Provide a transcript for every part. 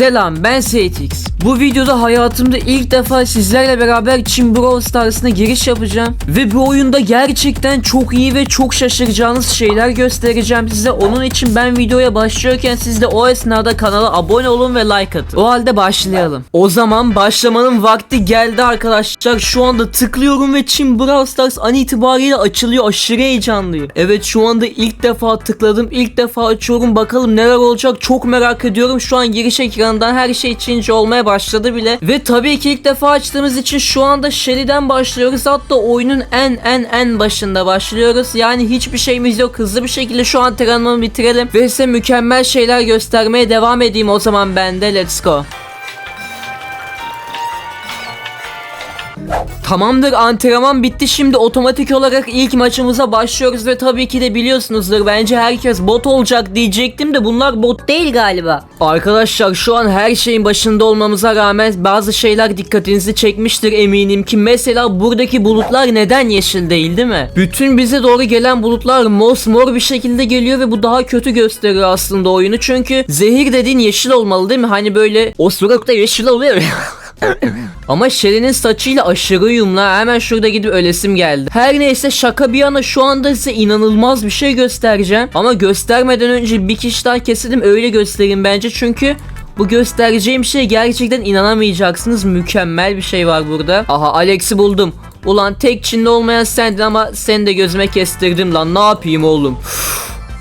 Selam ben SeyTix. Bu videoda hayatımda ilk defa sizlerle beraber Çin Brawl Stars'ına giriş yapacağım. Ve bu oyunda gerçekten çok iyi ve çok şaşıracağınız şeyler göstereceğim size. Onun için ben videoya başlıyorken siz de o esnada kanala abone olun ve like atın. O halde başlayalım. O zaman başlamanın vakti geldi arkadaşlar. Şu anda tıklıyorum ve Çin Brawl Stars an itibariyle açılıyor. Aşırı heyecanlıyım. Evet şu anda ilk defa tıkladım. İlk defa açıyorum. Bakalım neler olacak. Çok merak ediyorum. Şu an giriş ekranından her şey Çince olmaya başladı bile. Ve tabii ki ilk defa açtığımız için şu anda Shelly'den başlıyoruz. Hatta oyunun en en en başında başlıyoruz. Yani hiçbir şeyimiz yok. Hızlı bir şekilde şu antrenmanı bitirelim. Ve size mükemmel şeyler göstermeye devam edeyim o zaman ben de. Let's go. Tamamdır antrenman bitti şimdi otomatik olarak ilk maçımıza başlıyoruz ve tabii ki de biliyorsunuzdur bence herkes bot olacak diyecektim de bunlar bot değil galiba. Arkadaşlar şu an her şeyin başında olmamıza rağmen bazı şeyler dikkatinizi çekmiştir eminim ki mesela buradaki bulutlar neden yeşil değil değil mi? Bütün bize doğru gelen bulutlar mosmor bir şekilde geliyor ve bu daha kötü gösteriyor aslında oyunu çünkü zehir dediğin yeşil olmalı değil mi? Hani böyle o suratta yeşil oluyor ya. Ama Shelly'nin saçıyla aşırı uyumlu. Hemen şurada gidip ölesim geldi. Her neyse şaka bir yana şu anda size inanılmaz bir şey göstereceğim. Ama göstermeden önce bir kişi daha keselim öyle göstereyim bence. Çünkü bu göstereceğim şey gerçekten inanamayacaksınız. Mükemmel bir şey var burada. Aha Alex'i buldum. Ulan tek Çinli olmayan sendin ama seni de gözüme kestirdim lan. Ne yapayım oğlum?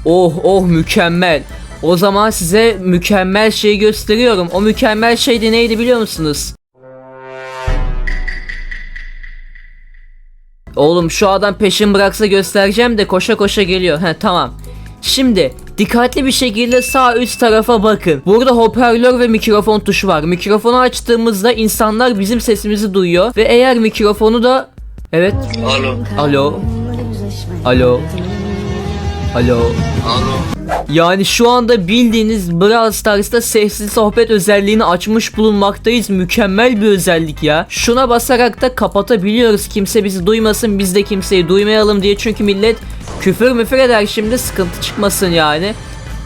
oh oh mükemmel. O zaman size mükemmel şeyi gösteriyorum. O mükemmel şey de neydi biliyor musunuz? Oğlum şu adam peşin bıraksa göstereceğim de koşa koşa geliyor. He tamam. Şimdi dikkatli bir şekilde sağ üst tarafa bakın. Burada hoparlör ve mikrofon tuşu var. Mikrofonu açtığımızda insanlar bizim sesimizi duyuyor ve eğer mikrofonu da Evet. Alo. Alo. Alo. Alo. Alo. Yani şu anda bildiğiniz Brawl Stars'ta sesli sohbet özelliğini açmış bulunmaktayız. Mükemmel bir özellik ya. Şuna basarak da kapatabiliyoruz. Kimse bizi duymasın biz de kimseyi duymayalım diye. Çünkü millet küfür müfür eder şimdi sıkıntı çıkmasın yani.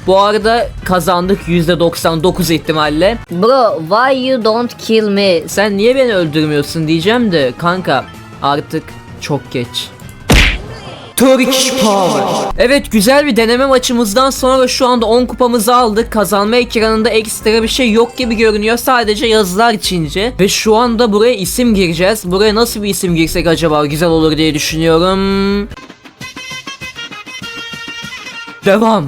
Bu arada kazandık %99 ihtimalle. Bro, why you don't kill me? Sen niye beni öldürmüyorsun diyeceğim de kanka artık çok geç. Turkish Power. Evet güzel bir deneme maçımızdan sonra şu anda 10 kupamızı aldık. Kazanma ekranında ekstra bir şey yok gibi görünüyor. Sadece yazılar Çince. Ve şu anda buraya isim gireceğiz. Buraya nasıl bir isim girsek acaba güzel olur diye düşünüyorum. Devam.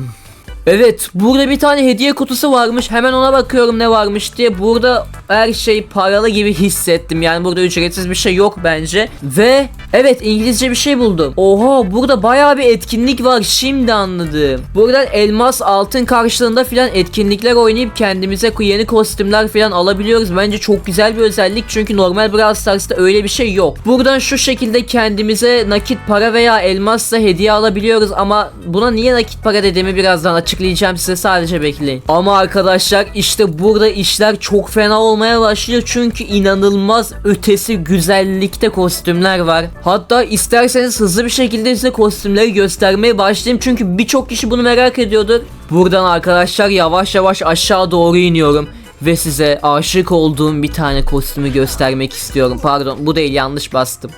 Evet burada bir tane hediye kutusu varmış hemen ona bakıyorum ne varmış diye burada her şey paralı gibi hissettim. Yani burada ücretsiz bir şey yok bence. Ve evet İngilizce bir şey buldum. Oha burada baya bir etkinlik var. Şimdi anladım. Buradan elmas altın karşılığında filan etkinlikler oynayıp kendimize yeni kostümler filan alabiliyoruz. Bence çok güzel bir özellik. Çünkü normal Brawl Stars'ta öyle bir şey yok. Buradan şu şekilde kendimize nakit para veya elmasla hediye alabiliyoruz. Ama buna niye nakit para dediğimi birazdan açıklayacağım. Size sadece bekleyin. Ama arkadaşlar işte burada işler çok fena olmaya başlıyor çünkü inanılmaz ötesi güzellikte kostümler var. Hatta isterseniz hızlı bir şekilde size kostümleri göstermeye başlayayım çünkü birçok kişi bunu merak ediyordur. Buradan arkadaşlar yavaş yavaş aşağı doğru iniyorum ve size aşık olduğum bir tane kostümü göstermek istiyorum. Pardon bu değil yanlış bastım.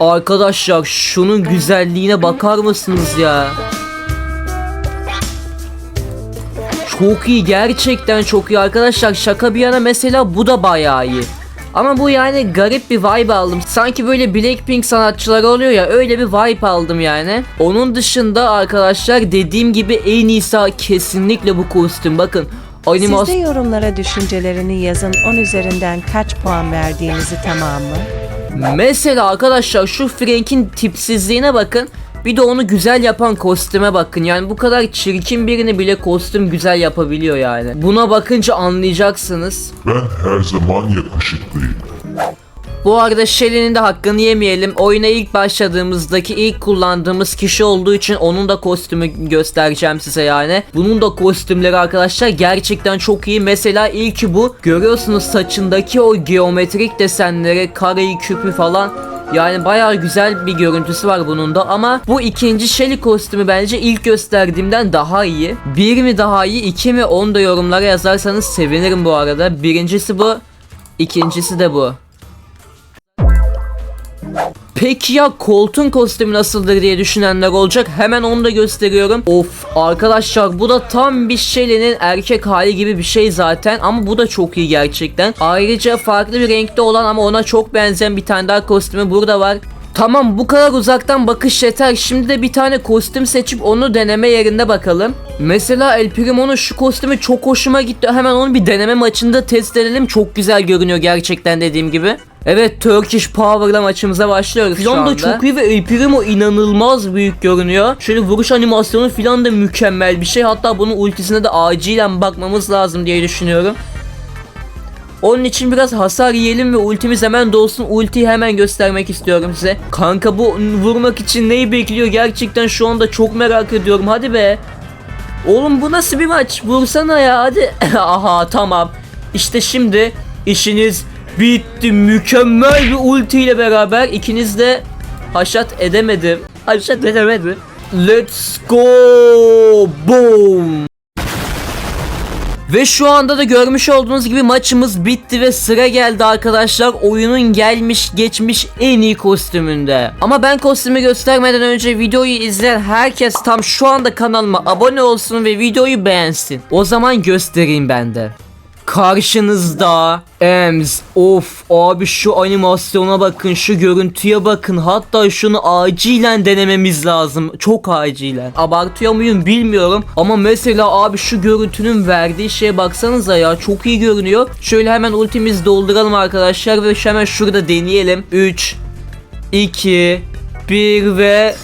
Arkadaşlar şunun güzelliğine bakar mısınız ya? Çok iyi gerçekten çok iyi arkadaşlar şaka bir yana mesela bu da bayağı iyi. Ama bu yani garip bir vibe aldım. Sanki böyle Blackpink sanatçıları oluyor ya öyle bir vibe aldım yani. Onun dışında arkadaşlar dediğim gibi en iyisi kesinlikle bu kostüm. Bakın Siz de yorumlara düşüncelerini yazın. 10 üzerinden kaç puan verdiğinizi tamam mı? Mesela arkadaşlar şu Frank'in tipsizliğine bakın. Bir de onu güzel yapan kostüme bakın. Yani bu kadar çirkin birini bile kostüm güzel yapabiliyor yani. Buna bakınca anlayacaksınız. Ben her zaman yakışıklıyım. Bu arada Shelly'nin de hakkını yemeyelim. Oyuna ilk başladığımızdaki ilk kullandığımız kişi olduğu için onun da kostümü göstereceğim size yani. Bunun da kostümleri arkadaşlar gerçekten çok iyi. Mesela ilki bu. Görüyorsunuz saçındaki o geometrik desenleri, kareyi, küpü falan. Yani bayağı güzel bir görüntüsü var bunun da ama bu ikinci Shelly kostümü bence ilk gösterdiğimden daha iyi. Bir mi daha iyi, iki mi onu da yorumlara yazarsanız sevinirim bu arada. Birincisi bu, ikincisi de bu. Peki ya koltuğun kostümü nasıldır diye düşünenler olacak. Hemen onu da gösteriyorum. Of arkadaşlar bu da tam bir Shelly'nin erkek hali gibi bir şey zaten. Ama bu da çok iyi gerçekten. Ayrıca farklı bir renkte olan ama ona çok benzeyen bir tane daha kostümü burada var. Tamam bu kadar uzaktan bakış yeter. Şimdi de bir tane kostüm seçip onu deneme yerinde bakalım. Mesela El Primo'nun şu kostümü çok hoşuma gitti. Hemen onu bir deneme maçında test edelim. Çok güzel görünüyor gerçekten dediğim gibi. Evet Turkish Power'la maçımıza başlıyoruz şu anda. da çok iyi ve El Primo inanılmaz büyük görünüyor. Şöyle vuruş animasyonu falan da mükemmel bir şey. Hatta bunun ultisine de acilen bakmamız lazım diye düşünüyorum. Onun için biraz hasar yiyelim ve ultimiz hemen dolsun. Ultiyi hemen göstermek istiyorum size. Kanka bu vurmak için neyi bekliyor? Gerçekten şu anda çok merak ediyorum. Hadi be. Oğlum bu nasıl bir maç? Vursana ya hadi. Aha tamam. İşte şimdi işiniz bitti. Mükemmel bir ulti ile beraber ikiniz de haşat edemedim. Haşat edemedim. Let's go. Boom. Ve şu anda da görmüş olduğunuz gibi maçımız bitti ve sıra geldi arkadaşlar oyunun gelmiş geçmiş en iyi kostümünde. Ama ben kostümü göstermeden önce videoyu izleyen herkes tam şu anda kanalıma abone olsun ve videoyu beğensin. O zaman göstereyim ben de. Karşınızda Ems. Of abi şu animasyona bakın şu görüntüye bakın. Hatta şunu acilen denememiz lazım. Çok acilen. Abartıyor muyum bilmiyorum. Ama mesela abi şu görüntünün verdiği şeye baksanıza ya çok iyi görünüyor. Şöyle hemen ultimizi dolduralım arkadaşlar ve hemen şurada deneyelim. 3 2 1 ve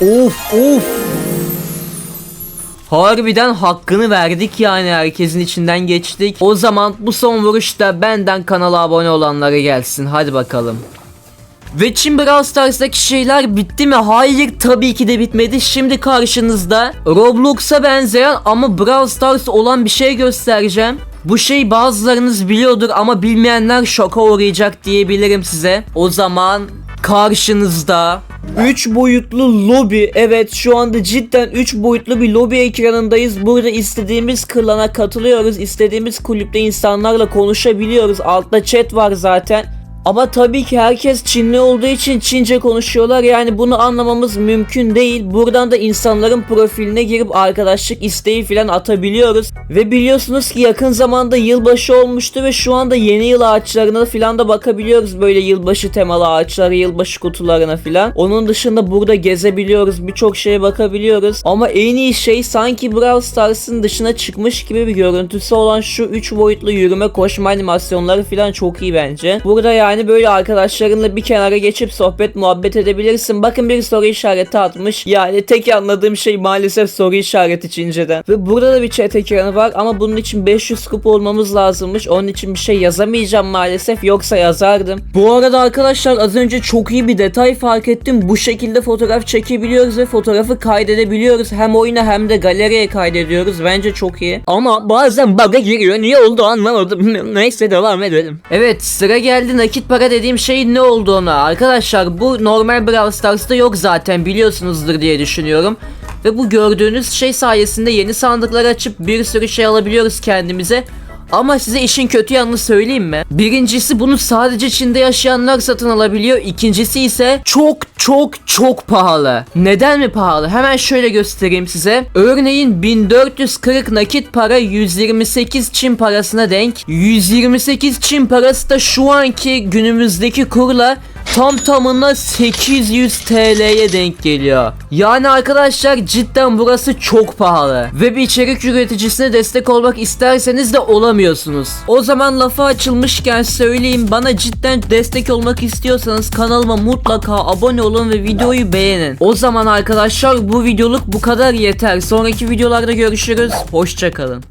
Of of Harbiden hakkını verdik yani herkesin içinden geçtik. O zaman bu son vuruşta benden kanala abone olanlara gelsin. Hadi bakalım. Ve Çin Brawl Stars'daki şeyler bitti mi? Hayır tabii ki de bitmedi. Şimdi karşınızda Roblox'a benzeyen ama Brawl Stars olan bir şey göstereceğim. Bu şey bazılarınız biliyordur ama bilmeyenler şoka uğrayacak diyebilirim size. O zaman karşınızda 3 boyutlu lobi. Evet şu anda cidden 3 boyutlu bir lobi ekranındayız. Burada istediğimiz klana katılıyoruz. İstediğimiz kulüpte insanlarla konuşabiliyoruz. Altta chat var zaten. Ama tabii ki herkes Çinli olduğu için Çince konuşuyorlar. Yani bunu anlamamız mümkün değil. Buradan da insanların profiline girip arkadaşlık isteği falan atabiliyoruz. Ve biliyorsunuz ki yakın zamanda yılbaşı olmuştu ve şu anda yeni yıl ağaçlarına falan da bakabiliyoruz. Böyle yılbaşı temalı ağaçları, yılbaşı kutularına falan. Onun dışında burada gezebiliyoruz. Birçok şeye bakabiliyoruz. Ama en iyi şey sanki Brawl Stars'ın dışına çıkmış gibi bir görüntüsü olan şu 3 boyutlu yürüme koşma animasyonları falan çok iyi bence. Burada yani böyle arkadaşlarınla bir kenara geçip sohbet muhabbet edebilirsin. Bakın bir soru işareti atmış. Yani tek anladığım şey maalesef soru işareti Çince'den. Ve burada da bir chat ekranı var ama bunun için 500 kupa olmamız lazımmış. Onun için bir şey yazamayacağım maalesef yoksa yazardım. Bu arada arkadaşlar az önce çok iyi bir detay fark ettim. Bu şekilde fotoğraf çekebiliyoruz ve fotoğrafı kaydedebiliyoruz. Hem oyuna hem de galeriye kaydediyoruz. Bence çok iyi. Ama bazen bug'a giriyor. Niye oldu anlamadım. Neyse devam edelim. Evet sıra geldi nakit para dediğim şeyin ne olduğuna. Arkadaşlar bu normal Brawl Stars'ta yok zaten biliyorsunuzdur diye düşünüyorum. Ve bu gördüğünüz şey sayesinde yeni sandıklar açıp bir sürü şey alabiliyoruz kendimize. Ama size işin kötü yanını söyleyeyim mi? Birincisi bunu sadece Çin'de yaşayanlar satın alabiliyor. İkincisi ise çok çok çok pahalı. Neden mi pahalı? Hemen şöyle göstereyim size. Örneğin 1440 nakit para 128 Çin parasına denk. 128 Çin parası da şu anki günümüzdeki kurla tam tamına 800 TL'ye denk geliyor. Yani arkadaşlar cidden burası çok pahalı. Ve bir içerik üreticisine destek olmak isterseniz de olamıyorsunuz. O zaman lafı açılmışken söyleyeyim bana cidden destek olmak istiyorsanız kanalıma mutlaka abone olun ve videoyu beğenin. O zaman arkadaşlar bu videoluk bu kadar yeter. Sonraki videolarda görüşürüz. Hoşçakalın.